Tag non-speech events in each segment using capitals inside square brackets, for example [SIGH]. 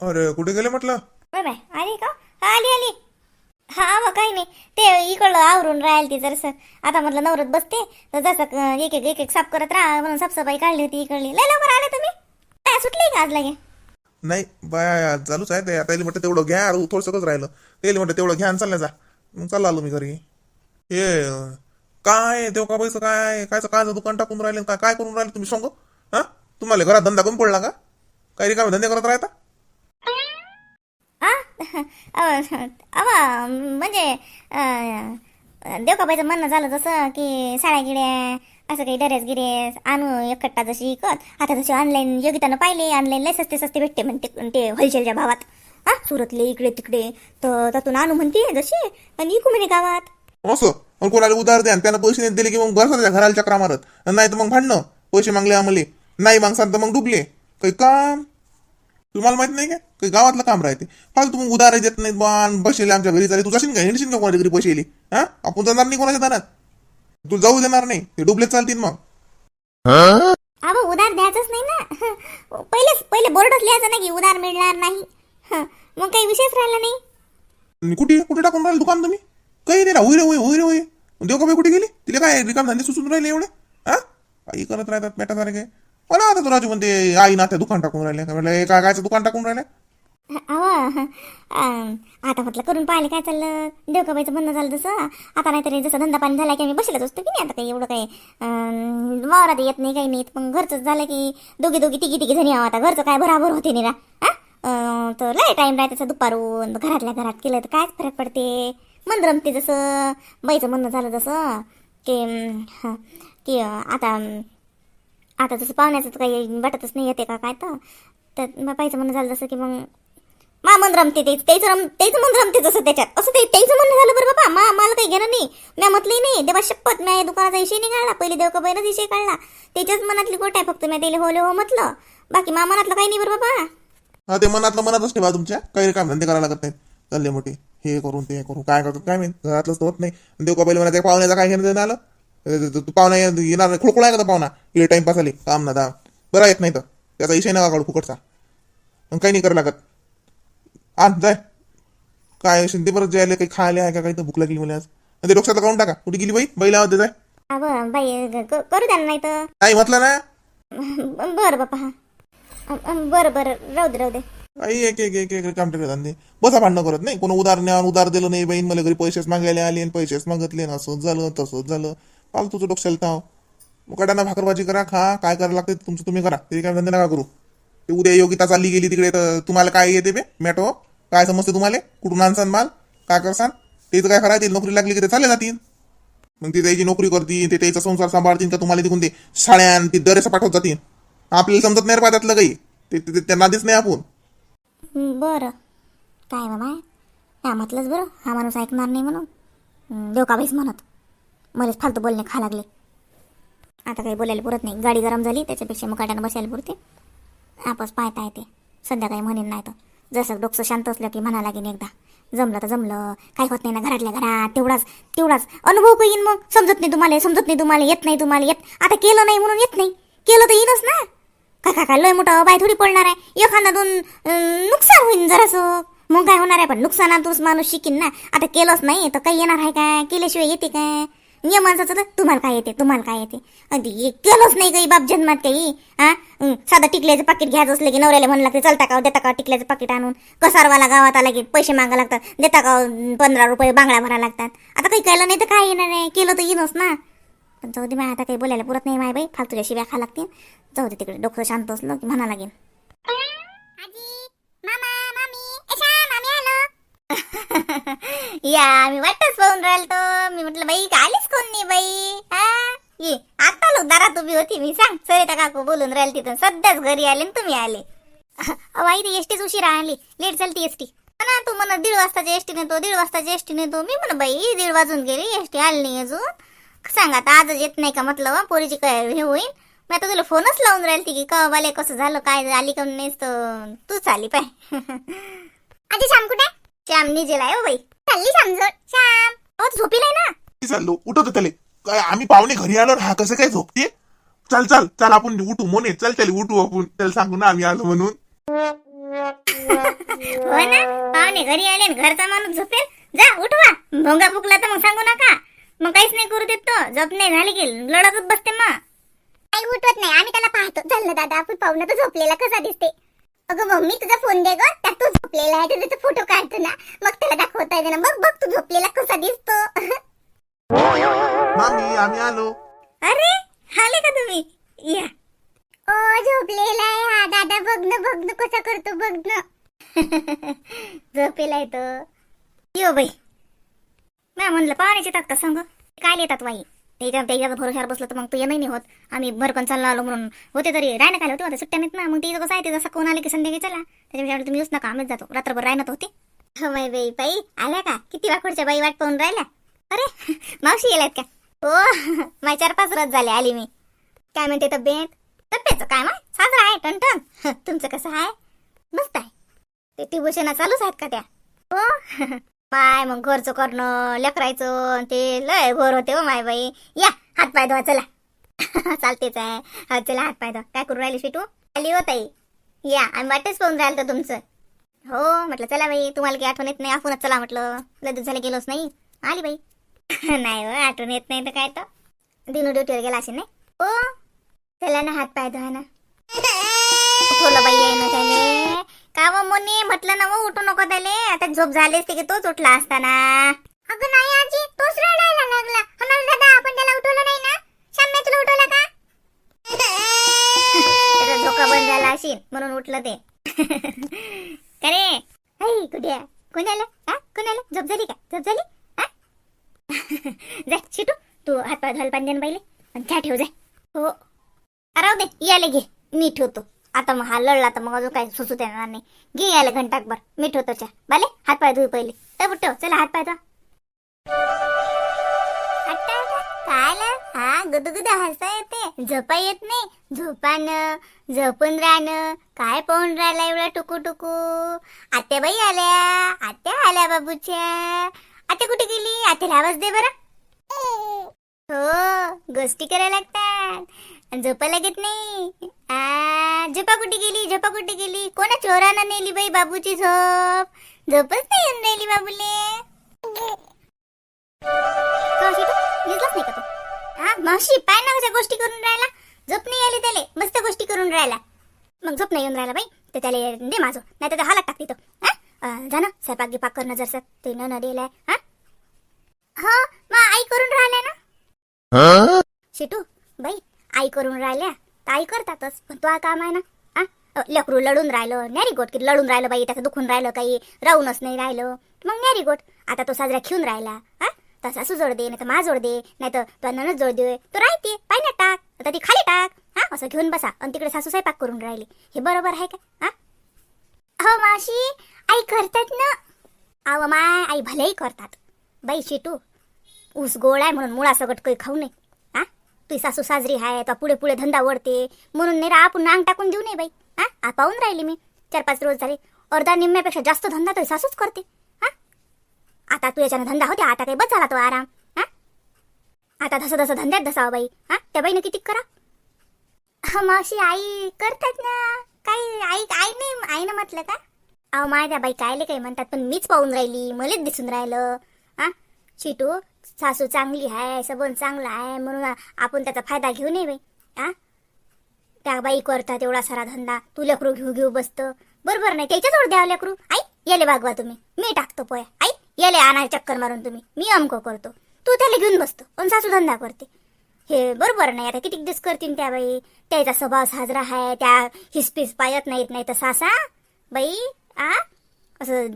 अरे कुठे गेले म्हटलं? Bye bye. आली का? आली आली. हा मग काही नाही. ते इकडलं आवरून राहील ती जरसं. आता म्हटलं नवरत बसते. तर जसं एक एक एक एक साफ करत राहा म्हणून साफसफाई काढली होती इकडली. लय लवकर आले तुम्ही. काय सुटली का आज लगे? नाही बाया चालूच आहे ते. आता म्हटलं तेवढं घ्या थोडंसंच राहिलं. ते म्हटलं तेवढं घ्या आणि चालल्या जा. मग चालला आलो मी घरी. हे काय देव का पैसे काय कायचं कायचं दुकान टाकून राहिले काय काय करून राहिले तुम्ही सांग? हा? तुम्हाला घरात धंदा कमी पडला का? काही रिकामे धंदे करत राहता? अव अव म्हणजे देवकाबाईचं म्हणणं झालं जसं की साड्या गिड्या असं काही डरेस गिरेस आणू एकट्टा जशी इकत आता जशी ऑनलाईन योगितानं पाहिले ऑनलाईन लय सस्ते सस्ते भेटते म्हणते ते होलसेलच्या भावात. हा सुरतले इकडे तिकडे. तर त्यातून आणू म्हणते जशी आणि इकू म्हणे गावात. असं? मग कोणाला उधार द्या आणि त्यानं पैसे नाही दिले की मग बसायच्या घराला चक्रा मारत. नाही तर मग भांडणं. पैसे मागले आम्हाला. नाही मग तर मग डुबले. काही काम? तुम्हाला माहीत नाही का? गावातलं काम राहते. फालतू मग उधार देत नाहीत बा बसेल आमच्या घरी चालेल. तू जाशील का? हिंडशील का कोणाच्या घरी पैसे? येईल हा? आपण जाणार नाही कोणाच्या दारात. तू जाऊ देणार नाही. ते डुबलेच चालतील मग. अहो उधार द्यायचंच नाही ना. पहिलेच पहिले बोर्डच लिहायचं ना की उधार मिळणार नाही. मग काही विषयच राहिला नाही. कुठे कुठे टाकून राहिले दुकान तुम्ही? काही नाही ना होई रे होई होई रे होई देव का कुठे गेली? तिला काय रिकाम धंदे सुचून राहिले एवढे? हा? काही करत राहतात बेटासारखे मला आता तो राजू म्हणते आई ना त्या दुकान टाकून राहिल्या म्हटलं काय कायचं दुकान टाकून राहिल्या आता म्हटलं करून पाहिले काय चाललं? देवकाबाईचं म्हणणं झालं तसं. आता नाहीतरी जसं धंदा पाणी झाला की आम्ही बसलेच असतो की नाही आता काही एवढं काही. वावरात येत नाही काही नाही पण घरचंच झालं की दोघी दोघी तिघी तिघी जणी आहोत आता. घरचं काय भराभर होते नाही ना तर लय टाईम राहते दुपारून. घरातल्या घरात केलं तर कायच फरक पडते. मन रमते जसं. बाईचं म्हणणं झालं जसं की की आता आता तसं पाहुण्याचं तर काही वाटतच नाही येते का काय तर. तर मग पाहिजे म्हणणं झालं जसं की मग मा मन रमते ते त्याचं रम त्याचं मन रमते जसं त्याच्यात. असं ते त्याचं म्हणणं झालं बरं बाबा. मा मला काही घेणं नाही. म्या म्हटली नाही. देवा शपथ म्या दुकानाचा विषय नाही काढला. पहिले देव का इशे काढला. त्याच्याच मनातली गोट आहे फक्त. म्या त्याला होले हो म्हटलं. बाकी मा मनातलं काही नाही बरं बाबा. हा ते मनातलं मनातच ठेवा तुमच्या. काही काम धंदे करायला लागत नाहीत. चालले मोठे. हे करून ते करू काय करतो काय मी घरातलंच होत नाही. देव का पहिले म्हणा पाहुण्याचा काय घेणं देणं आलं? तू पाहुणा ये- येणार नाही. खुळखुळा आहे का पाहुणा? इकडे टाइमपास आली काम ना दाम बरं येत नाही तर. त्याचा विषय नका काढू फुकटचा. मग काही नाही करायला लागत. आण जाय. काय ते परत जायला काही खायला आहे का? काही तर भूक लागली मला आज. आणि ते काढून टाका. कुठे गेली बाई? बैला आवाज जाय अव बाई ग- ग- करू द्या ना नाही तर नाही म्हटलं ना. बरं बापा. बरं बरं. राहू दे राहू दे. काही एक एक एक एक काम ठेवले धंदे बसा भांडणं करत नाही. कोण उधार न्या उधार दिलं नाही बहीण मला घरी पैसेच मागायला आले आणि पैसेच मागितले ना. असंच झालं तसंच झालं. फालतूचं डोक्याला ताव मग कडाना भाकरभाजी करा खा काय करायला लागते तुमचं तुम्ही करा. ते काय धंदे नका करू. ते उद्या योगिता चालली गेली तिकडे तर तुम्हाला काय येते बे? मॅटो? काय समजते तुम्हाला? कुठून आणसान माल? काय करसान? तेच काय करायचं नोकरी लागली की ते चालले जातील. मग ते त्याची नोकरी करतील ते त्याचा संसार सांभाळतील का तुम्हाला तिकून ते शाळ्या आणि दरेसा पाठवत जातील. आपल्याला समजत नाही रे त्यातलं काही. ते- त्यांना दिस नाही आपण. बरं. काय बाबा? हा म्हटलंच बरं. हा माणूस ऐकणार नाही म्हणून. देव का म्हणत. मलाच फालतू बोलणे खा लागले. आता काही बोलायला पुरत नाही. गाडी गरम झाली त्याच्यापेक्षा मग गाड्यानं बसायला पुरते. आपस पाहता येते. सध्या काही म्हणेन नाही तर. जसं डोकं शांत असलं की म्हणा लागेन एकदा. जमलं तर जमलं. काही होत नाही ना घरातल्या घरात. तेवढाच तेवढाच. अनुभव येईन मग. समजत नाही तुम्हाला समजत नाही तुम्हाला येत नाही तुम्हाला येत. आता केलं नाही म्हणून येत नाही. केलं तर येईनच ना. काय काय काय लय मोठं बाय थोडी पडणार आहे. एखादा दोन नुकसान होईन जरासं. मग काय होणार आहे? पण नुकसानातूनच माणूस शिकीन ना. आता केलंच नाही तर काही येणार आहे काय? केल्याशिवाय येते काय? ये माणसाचं तर तुम्हाला काय येते तुम्हाला काय येते? अगदी केलंच नाही काही बाप जन्मात काही हा? साधं टिकल्याचं पाकिट घ्यायचं असलं की नवऱ्याला म्हणलं लागते चलता का देता का त्याचं पाकिट आणून. कसारवाला गावात आला की पैसे मागा लागतात देता का पंधरा रुपये बांगड्या भरा लागतात. आता काही केलं नाही तर काय येणार आहे? केलं तर येईनच ना. पण जाऊ दे माय आता काही बोलायला पुरत नाही माय बाई फालतूच्या शिव्या खा लागतील. जाऊ दे तिकडे डोकं शांत असलं की म्हणा लागेल. [LAUGHS] या मी वाटच पाहून राहिलो मी म्हटलं बाई आलीच कोण नाही बाई. हा? ये आता लोक दारात उभी होती मी सांग. सरिता काकू बोलून राहील तिथून सध्याच घरी आले तुम्ही आले. आई ती एसटीच उशिरा आली लेट झाली एसटी ना तू म्हणा दीड वाजताची एसटी नेतो दीड वाजताची एसटी नेतो. मी म्हण बाई दीड वाजून गेली एसटी आली नाही अजून. सांग आता आजच येत नाही का म्हटलं वा पोरीची काय हे होईल मी आता तुला फोनच लावून राहील ती की बाले कसं झालं काय आली का नाहीस तर तूच आली पाय. आधी श्याम कुठे? श्याम निजेला आहे हो बाई. चालली समजून श्याम. झोपीलाय ना. किती चाललो उठवतो त्याले काय आम्ही पाहुणे घरी आलो हा कसं काय झोपते चल चल चल आपण उठू मोने चल त्याला उठू आपण. त्याला सांगू ना आम्ही आलो म्हणून. हो ना पाहुणे घरी आले आणि घरचा माणूस झोपेल? जा उठवा. भोंगा फुकला तर मग सांगू नका. मग काहीच नाही करू देत तो. झोप नाही झाली की लढतच बसते मग. काही उठवत नाही. आम्ही त्याला पाहतो. चल ना दादा आपण पाहू ना तो झोपलेला कसा दिसते. अगं मम्मी तुझा फोन दे ग. त्यात तो झोपलेला आहे. त्याचा फोटो काढतो ना. मग त्याला दाखवता येते ना. मग बघ तू झोपलेला कसा दिसतो. [LAUGHS] मामी आम्ही आलो. अरे आले का तुम्ही? या. ओ झोपलेला आहे हा. दादा बघ ना बघ ना कसा करतो बघ ना. [LAUGHS] झोपेला येतो. यो बाई. ना म्हणलं पाहुण्याचे येतात का सांग. काय येतात बाई? त्याच्या त्याच्या भरोशावर बसलं तर मग तू येणं नाही होत. आम्ही भरकन चाललो आलो म्हणून. होते तरी राहणं काय होते होते सुट्ट्या नाहीत ना. मग ते कसं आहे ते जसं कोण आले की संध्याकाळी चला. त्याच्यापेक्षा तुम्ही येऊच नका आम्हीच जातो. रात्रभर राहणं होते. हो माय बाई. बाई आल्या का? किती वाकडच्या बाई वाट पाहून राहिल्या? अरे मावशी गेल्यात का? हो माझ्या चार पाच रथ झाले आली मी. काय म्हणते तब्येत? तब्येतचं काय मग साजरा आहे टनटन तुमचं कसं आहे? मस्त आहे. ते टिबुशना चालूच आहेत का त्या? हो. पाय मग घरचं करणं लेकरायचं ते लय घोर होते हो माय बाई. या हात पाय धुवा चला. [LAUGHS] चालतेच आहे. हा चला हात पाय धुवा. काय करू राहिली शिटू? आली हो ताई. या आम्ही वाटेच पाहून राहिलं तर तुमचं. हो म्हटलं चला बाई तुम्हाला काही आठवण येत नाही आपणच चला म्हटलं. लय झालं झाले गेलोच नाही. आली बाई. [LAUGHS] नाही हो आठवण येत नाही तर काय तर. दिनू ड्युटीवर गेला असेल नाही? ओ चला ना हात पाय धुवा ना. उठवलं बाई आहे ना त्याले. का हो व मोनी म्हटलं ना व उठू नको त्याले. आता झोप झाली असते की तोच उठला असताना. अगं नाही आजी तोच रडायला लागला. दादा आपण त्याला उठवलं नाही ना? शाम्या तुला उठवलं का? [LAUGHS] त्याचा झोका बंद झाला असेल म्हणून उठलं ते. [LAUGHS] अरे हाय कुठे कोण आलं? हा? कोण आलं? झोप झाली का? झोप झाली? [LAUGHS] जाय शिटू तू हात पाय धुवायला पाणी दे पहिले. बाईले आणि चहा ठेव जाय. हो. राहू दे. याले घे. मी ठेवतो. आता मग हा लढला तर मग अजून काही सुचू देणार नाही. घे यायला घंटाकभर मी ठेवतो चहा. बाले हात पाय धुई पहिले. तर ठेव चला हात पाय धुवा अट्टा, हा गुदगुद येते. झोपा येत नाही. झोपानं झोपून राहणं काय पाहून राहिला एवढा टुकू टुकू? आत्याबाई आल्या. आत्या आल्या बाबूच्या. आता कुठे गेली? आत्याला आवाज दे बरं. हो गोष्टी करायला लागतात. झोपा लागत नाही. आ, झोपा कुठे गेली? झोपा कुठे गेली? कोणा चोरानं नेली बाई बाबूची झोप? झोपच नाही येऊन राहिली बाबूले. दिसलाच नाही का हा मावशी पाय ना कशा गोष्टी करून राहिला. झोप नाही आली त्याले. मस्त गोष्टी करून राहिला. मग झोप नाही येऊन राहिला बाई. तर त्याला दे माझं. नाही तर हालात टाकते तो. हा? जा ना स्वयंपाक गिपाक करणं जर ते न न दिलाय हा? हो मग आई करून राहिल्या ना? शिटू बाई आई करून राहिल्या. तर आई करतातच पण तो काम आहे ना हा? लेकरू लढून राहिलं नॅरी गोट की लढून राहिलं बाई त्याचं दुखून राहिलं काही राहूनच नाही राहिलं. मग नॅरी गोट आता तो साजरा घेऊन राहिला हा? तसा जोड दे नाही तर मा जोड दे नाही तर तो जोड दे तो राहते पाहिजे टाक आता ती खाली टाक हा? असं घेऊन बसा आणि तिकडे सासू स्वयंपाक करून राहिली. हे बरोबर आहे का हा? हो माशी आई करतात ना. अव माय आई भलेही करतात. बाई शिटू. ऊस गोड आहे म्हणून मुळासकट काही खाऊ नये. हा? तुझी सासू साजरी आहे तर पुढे पुढे धंदा वडते म्हणून नाही आपण नांग टाकून देऊ नये बाई. हा? आ पाहून राहिली मी. चार पाच रोज झाले. अर्धा निम्म्यापेक्षा जास्त धंदा तुझी सासूच करते. हा? आता तू याच्यानं धंदा होत्या आता काही बस झाला तो आराम. हा? आता धसं धसं धंद्यात धसावा बाई. हा? त्या बाईनं किती करा. मग मावशी आई करतात ना. काही आई आई नाही आईनं म्हटलं का? अहो माझ्या बाई कायले काही म्हणतात पण मीच पाहून राहिली मलाच दिसून राहिलं. हा? चिटू सासू चांगली आहे सबन चांगला आहे म्हणून आपण त्याचा फायदा घेऊ नये बाई. हा? त्या बाई करतात एवढा सारा धंदा तू लेकरू घेऊ घेऊ बसतं. बरोबर नाही त्याच्याजवळ द्यावं लेकरू. आई येले भागवा तुम्ही. मी टाकतो पोया. आई येले आणा चक्कर मारून तुम्ही. मी अमक करतो. तू त्याला घेऊन बसतो पण सासू धंदा करते. हे बरोबर नाही आता किती दिवस करतील त्या बाई. त्याचा स्वभाव साजरा आहे त्या हिसपिस पायत नाहीत नाही तर सासा. बाई आ? असं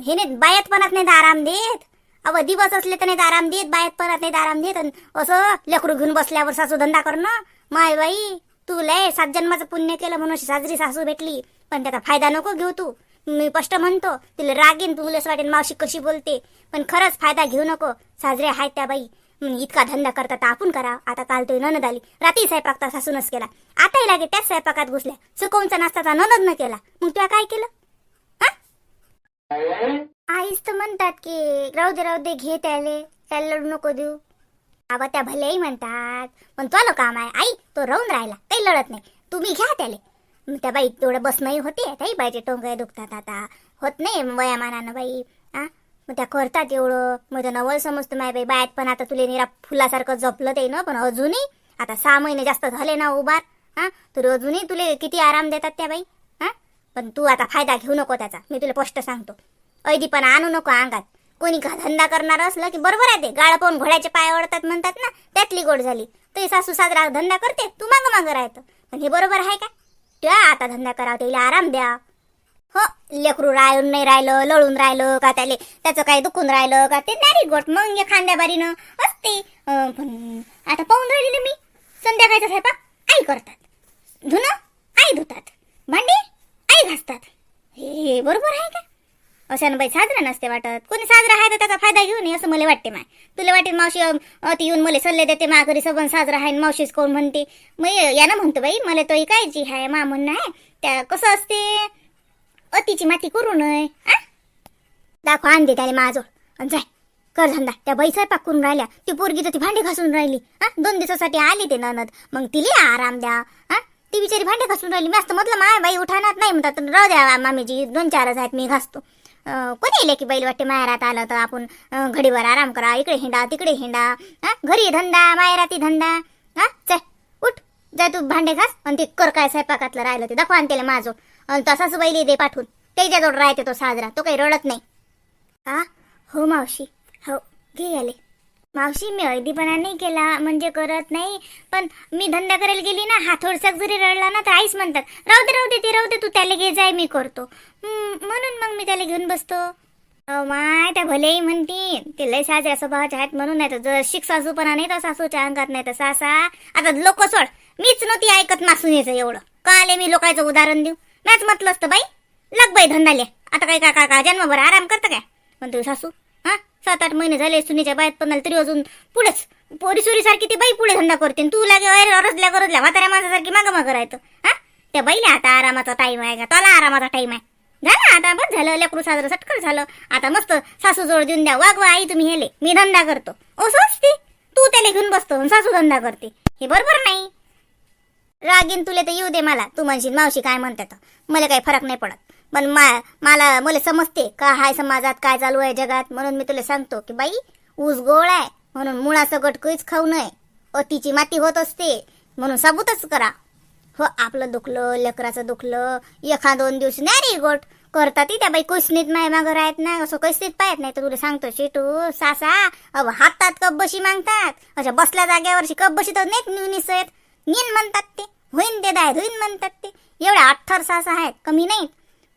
हे नाही बायतपणात नाही आराम देत. अव दिवस असले तर नाही आराम देत बायतपणात नाही आराम देत. असं लेकरू घेऊन बसल्यावर सासू धंदा करणं? माय बाई तू लय सात जन्माचं पुण्य केलं म्हणून साजरी सासू भेटली. पण त्याचा फायदा नको घेऊ तू. मी स्पष्ट म्हणतो तिला रागीन तुला वाटेन वाटेल मावशी कशी बोलते. पण खरंच फायदा घेऊ नको. साजरे आहेत त्या बाई. इतका धंदा करता तर आपण करा. आता काल तो ननद आली. रात्री स्वयंपाक तर सासूनच केला. आताही लागे त्याच स्वयंपाकात घुसल्या. सुकवूनचा नाश्ताचा ननद न केला. मग तुला काय केलं? आईच तर म्हणतात की राहू दे राहू दे घे त्याले. त्याला लढू नको देऊ. आबा त्या भलेही म्हणतात पण तो काम आहे. आई तो राहून राहिला. काही लढत नाही. तुम्ही घ्या त्याले. त्या बाई तेवढं बसणंही होते. त्याही बाईचे टोंग दुखतात आता. होत नाही वयामानानं बाई. आ मग त्या करतात एवढं. मग तर नवल समजतो माय बाई बायात पण आता तुले निरा फुलासारखं जपलं ते ना पण अजूनही आता सहा महिने जास्त झाले ना उभार हा? तर अजूनही तुले किती आराम देतात त्या बाई हा? पण तू आता फायदा घेऊ नको त्याचा. मी तुला स्पष्ट सांगतो. ऐदीपणा आणू नको अंगात. कोणी का धंदा करणार असलं की बरोबर आहे ते. गाळ पाहून घोड्याचे पाय ओढतात म्हणतात ना त्यातली गोड झाली. तरी सासू साजरा धंदा करते तू मागं मागं राहतं. पण हे बरोबर आहे का? त्या आता धंदा करावा त्याला आराम द्या. हो लेकरू राहून नाही राहिलं लळून राहिलं का त्याले त्याचं काही दुखून राहिलं का ते डायरेक्ट गोट मग खांद्या खांद्याबारीनं असते. पण आता पाहून राहिली मी. संध्याकाळचा स्वयंपाक आई करतात. धुणं आई धुतात. भांडी आई घासतात. हे बरोबर आहे का? अशानं बाई साजरा नसते वाटत. कोणी साजरा आहे तर त्याचा फायदा घेऊ नये असं मला वाटते माय. तुला वाटेल मावशी अति येऊन मला सल्ले देते मा घरी सबन साजरा आहे आणि मावशीच कोण म्हणते? मग यानं म्हणतो बाई मला तो ऐकायची आहे मा म्हणणं आहे. त्या कसं असते? अतिची माती करू नये दाखव आण दे त्याला माझं. आणि जाय कर धंदा. त्या बाई स्वयंपाक करून राहिल्या. ती पोरगी तर ती भांडे घासून राहिली हा दोन दिवसासाठी आली ते ननद. मग तिला आराम द्या हा ती बिचारी भांडे घासून राहिली. मस्त म्हटलं माय बाई उठाणार नाही म्हणतात. राहू द्या मामीजी दोन चारच आहेत मी घासतो. अं, कोणी येले की बैल वाटते माहेरात आलं तर आपण घडीवर आराम करा. इकडे हिंडा तिकडे हिंडा हा घरी धंदा माहेराती धंदा हा चल उठ. जाय तू भांडे घास. आणि ते कर काय स्वयंपाकातलं राहिलं ते. दाखवा आणि त्याला माझं. आणि तसाच बैली दे पाठवून. त्याच्याजवळ राहते तो साजरा. तो काही रडत नाही. हा हो मावशी. हो. घे आले मावशी मी अळदीपणा नाही केला म्हणजे करत नाही पण मी धंदा करायला गेली ना हा थोडसा जरी रडला ना तर आईच म्हणतात राहू दे राहू दे ते राहू दे तू त्याला घे जाय मी करतो. म्हणून मग मी त्याला घेऊन बसतो. अहो माय त्या भलेही म्हणते ते लय साजऱ्या स्वभावाच्या आहेत म्हणून नाही तर जर शिक सासूपणा नाही तर सासूच्या अंगात नाही तर सासा. आता लोक सोड मीच नव्हती ऐकत मासून एवढं. का आले मी लोकांचं उदाहरण देऊ नाच म्हटलं असतं बाई. लग बाई धंदाले. आता काय का का जन्मभर आराम करतं काय? म्हणतो सासू हा? सात आठ महिने झाले सुनीच्या बायात पण तरी अजून पुढेच. पोरी सारखी ती बाई पुढे धंदा करते. आणि तू लागे अरे गरजल्या म्हाताऱ्या माणसासारखी मागं मागं राहतं हा? त्या बाईला आता आरामाचा टाईम आहे का? त्याला आरामाचा टाईम आहे. झालं आता बस झालं. लेकरू साजरं सटकन झालं. आता मस्त सासू जोड देऊन द्या. वागवा आई तुम्ही हेले मी धंदा करतो. ओ सोचते तू. त्याला घेऊन बसतो सासू धंदा करते. हे बरोबर नाही. रागीन तुले तर येऊ दे मला. तू म्हणशील मावशी काय म्हणतात? मला काही फरक नाही पडत. पण मा मला मला समजते का हाय समाजात काय चालू आहे जगात. म्हणून मी तुला सांगतो की बाई ऊस गोळ आहे. म्हणून मुळाचं काहीच खाऊ नये. अतिची माती होत असते. म्हणून साबूतच करा. हो आपलं दुखलं लेकराचं दुखलं. एखा दोन दिवस नाही रे गोट. करतात ती त्या बाई कुसनीत नाही मागं राहत ना असं कैसनीत पाहत नाही. तर तुला सांगतो शेटू सासा अब हातात कप बशी मागतात. अशा बसल्या जाग्यावरची कप बशी तर नाहीत निसत नीन म्हणतात ते. होईन ते दाय होईन म्हणतात ते एवढ्या अठ्ठर सासा आहेत कमी नाहीत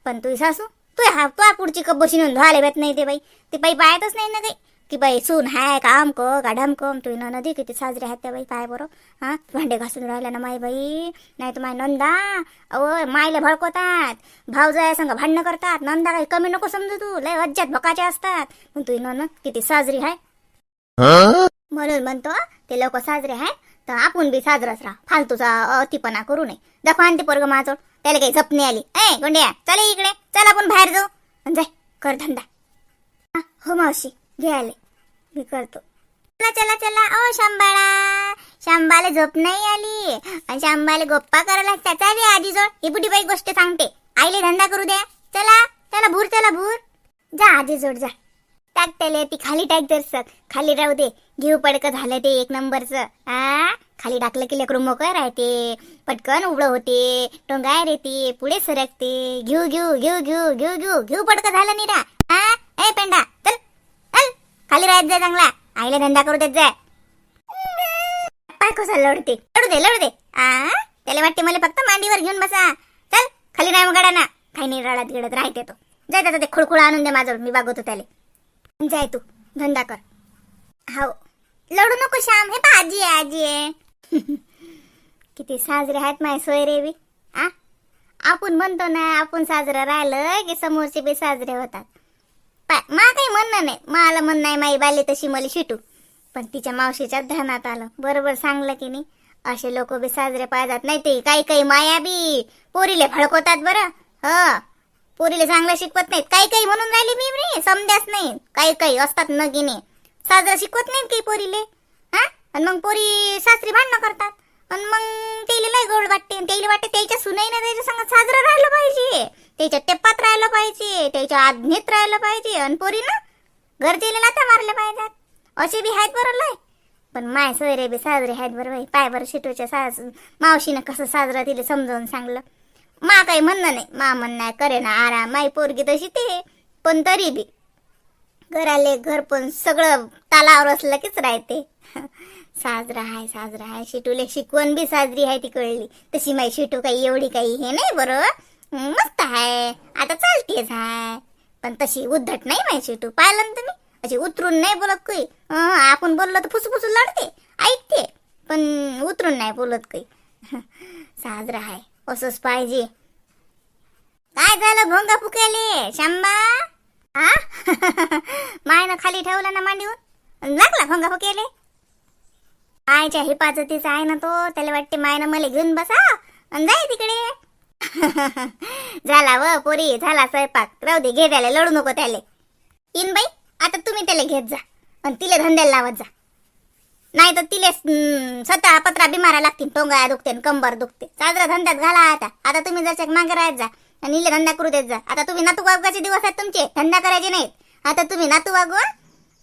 पण तुझी सासू तू हा तू पुढची कप बशी नेऊन धुवायला भेट नाही ते बाई. ते बाई पाहतच नाही ना काही की बाई सून हाय का आमक का ढमकम तू न नदी किती साजरी आहेत त्या बाई काय बरं हा? भांडे घासून राहिल्या ना माय बाई. नाही तर माय नंदा. अहो मायला भडकवतात. भाऊ जाय संग भांडणं करतात. नंदा काही कमी नको समजू तू. लय अज्जात भकाचे असतात. पण तू न किती साजरी आहे म्हणून म्हणतो ते लोक साजरे आहेत तर आपण बी साजराच राहा. फालतूचा अतिपणा करू नये. दाखवा आणते पोरग माझोड त्याला काही झपणी आली. ए गोंड्या चला इकडे. चल आपण बाहेर जाऊ. आणि जाय कर धंदा. हो मावशी घे आले. मी करतो. चला चला चला. ओ शांबाळा. शांबाला झोप नाही आली. आणि शांबाला गप्पा करायला त्याचा बी आधी जोड ही बुढी बाई गोष्ट सांगते. आईले धंदा करू द्या. चला चला भूर चला भूर. जा आधी जोड जा. टाक त्याला ती खाली टाक दर्शक खाली राहू दे. घेऊ पडकं झालं ते एक नंबरचं. आ? खाली टाकलं की लेकरू मोकळ राहते. पटकन उघडं होते. टोंगाय रेते पुढे सरकते. घेऊ घेऊ घेऊ घेऊ घेऊ घेऊ. घेऊ पडकं झालं निरा. आ? ए पेंडा चल. चल. खाली राहत जाय चांगला. आईला धंदा करू देत जाय पाय कसा लढते लढू दे लढू दे. आ? त्याला वाटते मला फक्त मांडीवर घेऊन बसा. चल खाली राह मग काही नाही रडत गिडत राहते तो. जाय त्याचा ते खुळखुळ आणून दे माझं मी बागवतो त्याला. जाय तू. धंदा कर. हो लढू नको श्याम हे पहा आजी आहे आजी आहे. [LAUGHS] किती साजरे आहेत माय सोयरे बी. आ? आपण म्हणतो ना आपण साजरं राहिलं की समोरचे बी साजरे होतात. पाय मा काही म्हणणं नाही. मला म्हणणं आहे माई बाली तशी मला शिटू. पण तिच्या मावशीच्या ध्यानात आलं. बरोबर सांगलं की नाही. असे लोक बी साजरे पाहतात. नाही ते काही काही माया बी. पोरीले फळकवतात बरं. ह. पोरीले चांगलं शिकवत नाहीत. काही काही म्हणून राहिली मी रे समजाच नाही. काही काही असतात नगिने. साजरं शिकवत नाहीत काही पोरीले. हा? आणि मग पोरी सासरी भांडणं करतात. आणि मग त्याला लय गोड वाटते. आणि त्याला वाटते त्याच्या सुनाई ना त्याच्या संग साजरं राहिलं पाहिजे. त्याच्या टेप्पात राहिलं पाहिजे. त्याच्या आज्ञेत राहिलं पाहिजे. आणि पोरी ना घरचेले लाथा मारल्या पाहिजेत. असे बी आहेत बरं लय. पण माय सोयरे बी साजरे आहेत बरं बाई. पाय बरं शिटूच्या साज मावशीनं कसं साजरा तिला समजावून सांगलं. मा काही म्हणणं नाही. मा म्हणणं करे ना आराम. माई पोरगी तशी ते पण तरी बी. घराले घर पण सगळं तालावर असलं कीच राहते. साजरा आहे साजरा आहे शिटूले शिकवण बी साजरी आहे ती कळली. तशी माई शिटू काही एवढी काही हे नाही बरं. मस्त आहे आता चालतेच आहे पण तशी उद्धट नाही माई शिटू. पाहिलं ना तुम्ही? अशी उतरून नाही बोलत काही आपण बोललो तर फुसफुसून लढते ऐकते. पण उतरून नाही बोलत काही साजरा आहे असंच पाहिजे काय झालं भोंगा फुकेले? शंभा? हा [LAUGHS] मायनं खाली ठेवला ना मांडीवर. लागला भोंगा फुकेले? आयच्या हिपाचतीचा आहे ना तो त्याला वाटते मायनं मला घेऊन बसा आणि जाय तिकडे. [LAUGHS] झाला व पोरी झाला स्वयंपाक. राहू दे घे त्याला लढू नको त्याले. इन बाई आता तुम्ही त्याला घेत जा आणि तिला धंद्याला लावत जा. नाही तर तिले सतरा पत्रा बिमारा लागतील टोंगाया दुखते आणि कंबर दुखते. साजरा धंद्यात घाला आता. आता तुम्ही जर मागे राहत जा आणि इले धंदा करू देत जा. आता तुम्ही नातू वागवाचे दिवस आहेत तुमचे धंदा करायचे नाहीत. आता तुम्ही नातू वागवा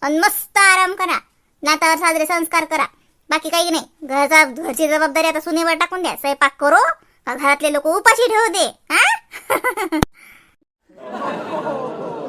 आणि मस्त आराम करा. नातावर साजरे संस्कार करा. बाकी काही नाही. घरचा घरची जबाबदारी आता सुनेवर टाकून द्या. स्वयंपाक करो का घरातले लोक उपाशी ठेवू दे हा? [LAUGHS]